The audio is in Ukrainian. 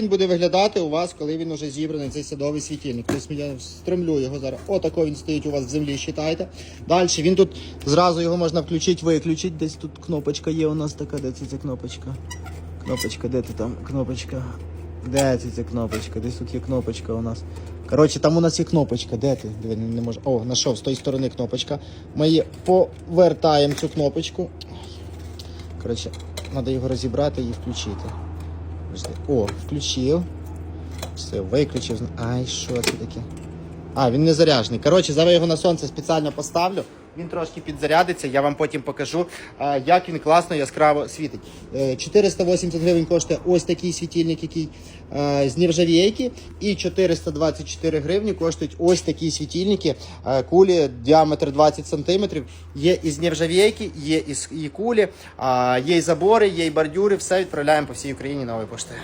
Він буде виглядати у вас, коли він уже зібраний, цей садовий світильник. Тобто я стремлю його зараз. Отако він стоїть у вас в землі, вважайте. Далі він тут зразу його можна включити, виключити. Десь тут кнопочка є у нас така, де це ця кнопочка? Кнопочка, де ти там? Кнопочка. Де це ця кнопочка? Десь тут є кнопочка у нас. Коротше, там у нас є кнопочка. Де ти? Диви, не може. О, знайшов з тої сторони кнопочка. Ми її повертаємо цю кнопочку. Коротше, треба його розібрати і включити. О, включив. Все, виключив. Ай, що це таке? А, він не заряджений. Коротше, зараз його на сонце спеціально поставлю. Він трошки підзарядиться, я вам потім покажу, як він класно яскраво світить. Е, 480 гривень коштує ось такий світильник, який е, з нержавійки. І 424 гривні коштують ось такі світильники. е, Кулі діаметр 20 см. Є із нержавійки, є і кулі, є і забори, є і бордюри. Все відправляємо по всій Україні новою поштою.